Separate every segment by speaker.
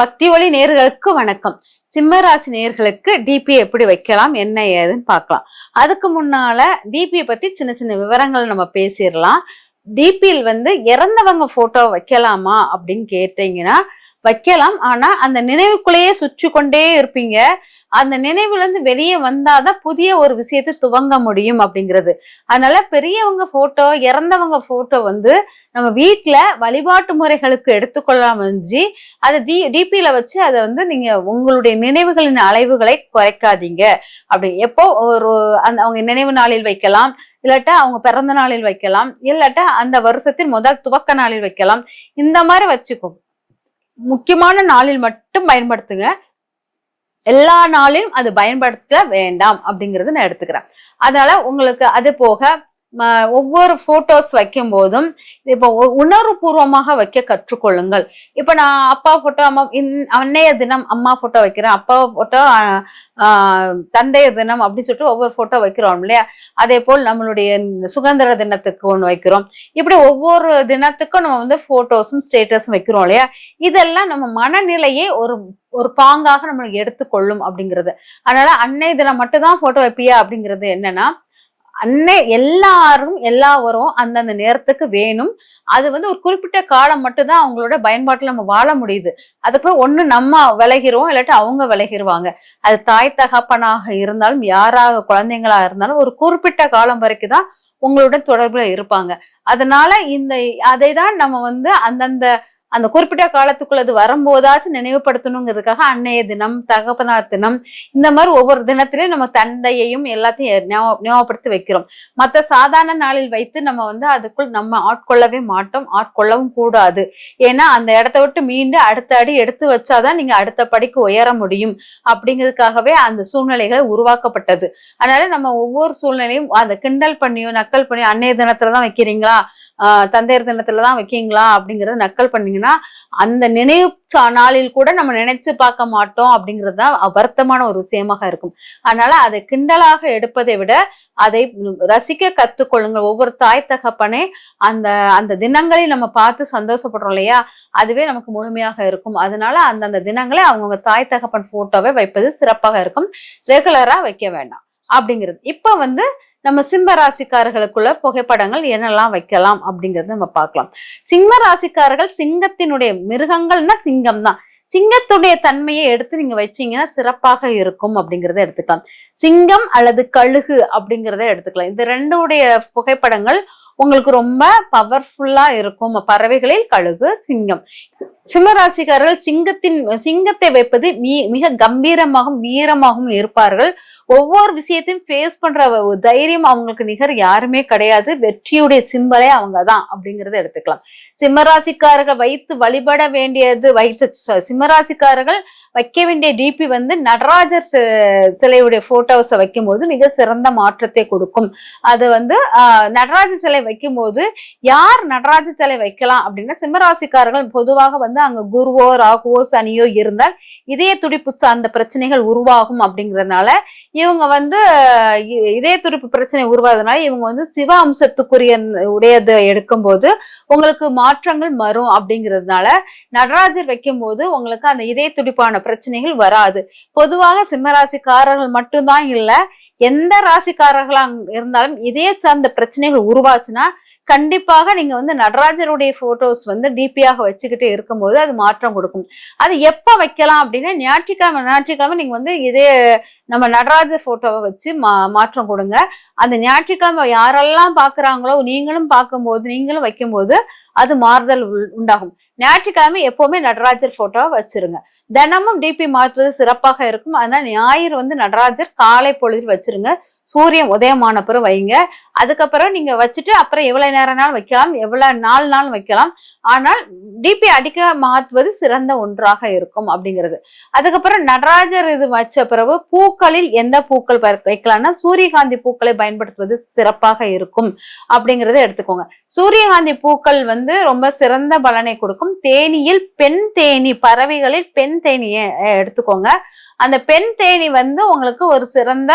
Speaker 1: பக்தி ஒளி நேர்களுக்கு வணக்கம். சிம்மராசி நேர்களுக்கு டிபி எப்படி வைக்கலாம் என்ன ஏதுன்னு பார்க்கலாம். அதுக்கு முன்னால டிபியை பத்தி சின்ன சின்ன விவரங்கள் நம்ம பேசிடலாம். டிபியில் வந்து இறந்தவங்க போட்டோ வைக்கலாமா அப்படின்னு கேட்டீங்கன்னா வைக்கலாம். ஆனா அந்த நினைவுக்குள்ளேயே சுற்றி கொண்டே இருப்பீங்க. அந்த நினைவுல இருந்து வெளியே வந்தாதான் புதிய ஒரு விஷயத்தை துவங்க முடியும் அப்படிங்கிறது. அதனால பெரியவங்க போட்டோ இறந்தவங்க போட்டோ வந்து நம்ம வீட்டுல வழிபாட்டு முறைகளுக்கு எடுத்துக்கொள்ளாம இருந்துச்சு அதை டி டிபியில வச்சு அதை வந்து நீங்க உங்களுடைய நினைவுகளின் அளவுகளை குறைக்காதீங்க. அப்படி எப்போ ஒரு அந்த அவங்க நினைவு நாளில் வைக்கலாம். இல்லாட்டா அவங்க பிறந்த நாளில் வைக்கலாம். இல்லாட்டா அந்த வருஷத்தின் முதல் துவக்க நாளில் வைக்கலாம். இந்த மாதிரி வச்சுக்கோங்க. முக்கியமான நாளில் மட்டும் பயன்படுத்துங்க. எல்லா நாளிலும் அது பயன்படுத்த வேண்டாம் அப்படிங்கிறது நான் எடுத்துக்கிறேன். அதனால உங்களுக்கு அது போக ஒவ்வொரு போட்டோஸ் வைக்கும் போதும் இப்போ உ- உணர்வுபூர்வமாக வைக்க கற்றுக்கொள்ளுங்கள். இப்போ நான் அப்பா போட்டோ அம்மா இன்- அன்னைய தினம் அம்மா போட்டோ வைக்கிறேன். அப்பா போட்டோ தந்தையர் தினம் அப்படின்னு சொல்லிட்டு ஒவ்வொரு போட்டோ வைக்கிறோம் இல்லையா? அதே போல் நம்மளுடைய சுதந்திர தினத்துக்கு ஒன்று வைக்கிறோம். இப்படி ஒவ்வொரு தினத்துக்கும் நம்ம வந்து போட்டோஸும் ஸ்டேட்டஸும் வைக்கிறோம் இல்லையா? இதெல்லாம் நம்ம மனநிலையே ஒரு ஒரு பாங்காக நம்மளுக்கு எடுத்துக்கொள்ளும் அப்படிங்கிறது. அதனால அன்னைய தினம் மட்டும்தான் போட்டோ வைப்பியா அப்படிங்கிறது என்னன்னா அன்னை எல்லாரும் எல்லாவரும் அந்தந்த நேரத்துக்கு வேணும். அது வந்து ஒரு குறிப்பிட்ட காலம் மட்டும்தான் அவங்களோட பயன்பாட்டில் நம்ம வாழ முடியுது. அதுக்கப்புறம் ஒன்று நம்ம விலகிறோம் இல்லாட்டி அவங்க விளைகிடுவாங்க அது தாய் தகப்பனாக இருந்தாலும் யாராக குழந்தைங்களா இருந்தாலும் ஒரு குறிப்பிட்ட காலம் வரைக்கும் தான் உங்களோட தொடர்புல இருப்பாங்க. அதனால இந்த அதை தான் நம்ம வந்து அந்தந்த அந்த குறிப்பிட்ட காலத்துக்குள்ள அது வரும்போதாச்சும் நினைவுபடுத்தணுங்கிறதுக்காக அன்னைய தினம் தகப்பனார் தினம் இந்த மாதிரி ஒவ்வொரு தினத்திலையும் நம்ம தந்தையையும் எல்லாத்தையும் ஞாப- ஞாபகப்படுத்தி வைக்கிறோம். மற்ற சாதாரண நாளில் வைத்து நம்ம வந்து அதுக்குள் நம்ம ஆட்கொள்ளவே மாட்டோம் ஆட்கொள்ளவும் கூடாது. ஏன்னா அந்த இடத்த விட்டு மீண்டு அடுத்த அடி எடுத்து வச்சாதான் நீங்க அடுத்த படிக்கு உயர முடியும். அப்படிங்கிறதுக்காகவே அந்த சூழ்நிலைகள் உருவாக்கப்பட்டது. அதனால நம்ம ஒவ்வொரு சூழ்நிலையும் அந்த கிண்டல் பண்ணியோ நக்கல் பண்ணியோ அன்னைய தினத்துலதான் வைக்கிறீங்களா? தந்தையர் தினத்துல தான் வைக்கீங்களா அப்படிங்கறத நக்கல் பண்ணீங்கன்னா அந்த நினைவு சா- நாளில் கூட நம்ம நினைச்சு பார்க்க மாட்டோம் அப்படிங்கிறது தான் வருத்தமான ஒரு விஷயமாக இருக்கும். அதனால அதை கிண்டலாக எடுப்பதை விட அதை ரசிக்க கத்துக்கொள்ளுங்கள். ஒவ்வொரு தாய் தகப்பனே அந்த அந்த தினங்களை நம்ம பார்த்து சந்தோஷப்படுறோம் இல்லையா? அதுவே நமக்கு முழுமையாக இருக்கும். அதனால அந்தந்த தினங்களை அவங்கவுங்க தாய் தகப்பன் போட்டோவை வைப்பது சிறப்பாக இருக்கும். ரெகுலரா வைக்க வேண்டாம். அப்படிங்கிறது. இப்ப வந்து நம்ம சிம்ம ராசிக்காரர்களுக்குள்ள புகைப்படங்கள் என்னெல்லாம் வைக்கலாம் அப்படிங்கறத நம்ம பார்க்கலாம். சிம்ம ராசிக்காரர்கள் சிங்கத்தினுடைய மிருகங்கள்னா சிங்கம் தான் சிங்கத்துடைய தன்மையை எடுத்து நீங்க வச்சீங்கன்னா சிறப்பாக இருக்கும் அப்படிங்கிறத எடுத்துக்கலாம். சிங்கம் அல்லது கழுகு அப்படிங்கிறத எடுத்துக்கலாம். இந்த ரெண்டுடைய புகைப்படங்கள் உங்களுக்கு ரொம்ப பவர்ஃபுல்லா இருக்கும். பறவைகளில் கழுகு சிங்கம். சிம்மராசிக்காரர்கள் சிங்கத்தின் சிங்கத்தை வைப்பது மிக கம்பீரமாகவும் வீரமாகவும் இருப்பார்கள். ஒவ்வொரு விஷயத்தையும் ஃபேஸ் பண்ற தைரியம் அவங்களுக்கு நிகர் யாருமே கிடையாது. வெற்றியுடைய சிம்பலே அவங்க தான் அப்படிங்கறத எடுத்துக்கலாம். சிம்மராசிக்காரர்கள் வைத்து வழிபட வேண்டியது வைத்து சிம்மராசிக்காரர்கள் வைக்க வேண்டிய டிபி வந்து நடராஜர் சிலையுடைய போட்டோஸை வைக்கும்போது மிக சிறந்த மாற்றத்தை கொடுக்கும். அது வந்து நடராஜர் சிலை வைக்கும்போது யார் நடராஜர் சிலை வைக்கலாம் அப்படின்னா சிம்மராசிக்காரர்கள் பொதுவாக வந்து அங்க குருவோ ராகுவோ சனியோ இருந்தால் இதய துடிப்பு சார்ந்த பிரச்சனைகள் உருவாகும் அப்படிங்கிறதுனால இவங்க வந்து இ- இதய துடிப்பு பிரச்சனை உருவாதனால இவங்க வந்து சிவ அம்சத்துக்குரிய உடையது எடுக்கும்போது உங்களுக்கு மாற்றங்கள் வரும் அப்படிங்கிறதுனால நடராஜர் வைக்கும்போது உங்களுக்கு அந்த இதய துடிப்பான பிரச்சனைகள் வராது. பொதுவாக சிம்மராசிக்காரர்கள் மட்டும்தான் இல்லை எந்த ராசிக்காரர்களா இருந்தாலும் இதய சார்ந்த பிரச்சனைகள் உருவாச்சுன்னா கண்டிப்பாக நீங்க வந்து நடராஜருடைய போட்டோஸ் வந்து டிபியாக வச்சுக்கிட்டே இருக்கும்போது அது மாற்றம் கொடுக்கும். அது எப்ப வைக்கலாம் அப்படின்னா ஞாயிற்றுக்கிழமை ஞாயிற்றுக்கிழமை நீங்க வந்து இதே நம்ம நடராஜர் போட்டோவை வச்சு மா மாற்றம் கொடுங்க. அந்த ஞாயிற்றுக்கிழமை யாரெல்லாம் பாக்குறாங்களோ நீங்களும் பார்க்கும்போது நீங்களும் வைக்கும்போது அது மாறுதல் உள்- உண்டாகும். ஞாயிற்றுக்கிழமை எப்பவுமே நடராஜர் போட்டோவை வச்சிருங்க. தினமும் டிபி மாற்றுவது சிறப்பாக இருக்கும். அதனால ஞாயிறு வந்து நடராஜர் காலை பொழுதில் வச்சிருங்க. சூரியன் உதயமான பிறகு வைங்க. அதுக்கப்புறம் நீங்க வச்சுட்டு அப்புறம் எவ்வளவு நேரம்னாலும் வைக்கலாம். எவ்வளவு நாள் நாள் வைக்கலாம். ஆனால் டிபி அடிக்க மாற்றுவது சிறந்த ஒன்றாக இருக்கும் அப்படிங்கிறது. அதுக்கப்புறம் நடராஜர் இது வச்ச பிறகு பூக்களில் எந்த பூக்கள் ப- வைக்கலாம்னா சூரியகாந்தி பூக்களை பயன்படுத்துவது சிறப்பாக இருக்கும் அப்படிங்கறத எடுத்துக்கோங்க. சூரியகாந்தி பூக்கள் வந்து ரொம்ப சிறந்த பலனை கொடுக்கும். தேனியில் பெண் தேனி பறவைகளில் பெண் தேனியை எடுத்துக்கோங்க. அந்த பெண் தேனி வந்து உங்களுக்கு ஒரு சிறந்த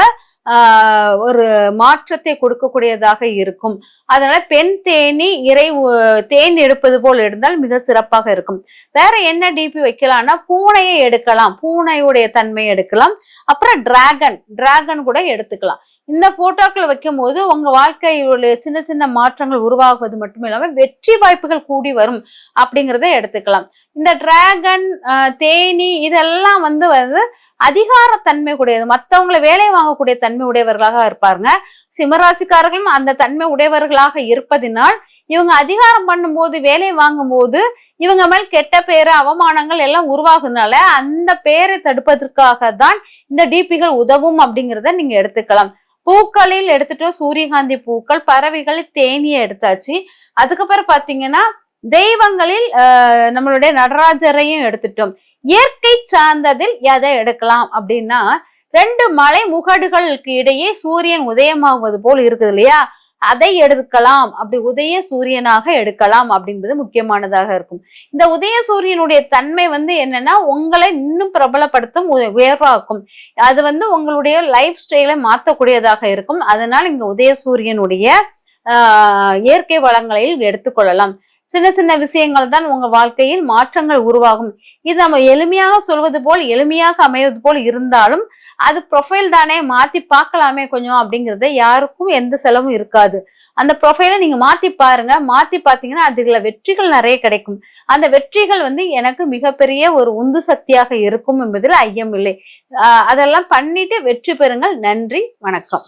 Speaker 1: ஒரு மாற்றத்தை கொடுக்கக்கூடியதாக இருக்கும். அதனால பெண் தேனி இறை தேன் எடுப்பது போல் இருந்தால் மிக சிறப்பாக இருக்கும். வேற என்ன டிபி வைக்கலாம்னா பூனையை எடுக்கலாம். பூனையுடைய தன்மை எடுக்கலாம். அப்புறம் டிராகன் டிராகன் கூட எடுத்துக்கலாம். இந்த போட்டோக்கள் வைக்கும் போது உங்க வாழ்க்கையுடைய சின்ன சின்ன மாற்றங்கள் உருவாகுவது மட்டும் இல்லாமல் வெற்றி வாய்ப்புகள் கூடி வரும் அப்படிங்கிறத எடுத்துக்கலாம். இந்த டிராகன் தேனி இதெல்லாம் வந்து வந்து அதிகாரத்தன்மை கூடியது மற்றவங்களை வேலை வாங்கக்கூடிய தன்மை உடையவர்களாக இருப்பாருங்க. சிம்மராசிக்காரர்களும் அந்த தன்மை உடையவர்களாக இருப்பதினால் இவங்க அதிகாரம் பண்ணும்போது வேலை வாங்கும்போது இவங்க மேல் கெட்ட பேரு அவமானங்கள் எல்லாம் உருவாகுனால அந்த பேரை தடுப்பதற்காக தான் இந்த டிபிகள் உதவும் அப்படிங்கிறத நீங்க எடுத்துக்கலாம். பூக்களில் எடுத்துட்டோம் சூரியகாந்தி பூக்கள் பறவைகள் தேனியை எடுத்தாச்சு. அதுக்கப்புறம் பாத்தீங்கன்னா தெய்வங்களில் நம்மளுடைய நடராஜரையும் எடுத்துட்டோம். இயற்கை சார்ந்ததில் எதை எடுக்கலாம் அப்படின்னா ரெண்டு மலை முகடுகளுக்கு இடையே சூரியன் உதயமாகுவது போல் இருக்குது இல்லையா? அதை எடுக்கலாம். அப்படி உதய சூரியனாக எடுக்கலாம் அப்படின்றது முக்கியமானதாக இருக்கும். இந்த உதய சூரியனுடைய தன்மை வந்து என்னன்னா உங்களை இன்னும் பிரபலப்படுத்தும் உயர்வாக்கும். அது வந்து உங்களுடைய லைஃப் ஸ்டைலை மாற்றக்கூடியதாக இருக்கும். அதனால் இங்க உதய சூரியனுடைய இயற்கை வளங்களையும் எடுத்துக்கொள்ளலாம். சின்ன சின்ன விஷயங்கள் தான் உங்க வாழ்க்கையில் மாற்றங்கள் உருவாகும். இது நம்ம எளிமையாக சொல்வது போல் எளிமையாக அமைவது போல் இருந்தாலும் அது ப்ரொஃபைல் தானே மாத்தி பார்க்கலாமே கொஞ்சம் அப்படிங்கறது யாருக்கும் எந்த செலவும் இருக்காது. அந்த ப்ரொஃபைலை நீங்க மாத்தி பாருங்க. மாத்தி பார்த்தீங்கன்னா அதுல வெற்றிகள் நிறைய கிடைக்கும். அந்த வெற்றிகள் வந்து எனக்கு மிகப்பெரிய ஒரு உந்து சக்தியாக இருக்கும் என்பதில் ஐயம் இல்லை அதெல்லாம் பண்ணிட்டு வெற்றி பெறுங்கள். நன்றி. வணக்கம்.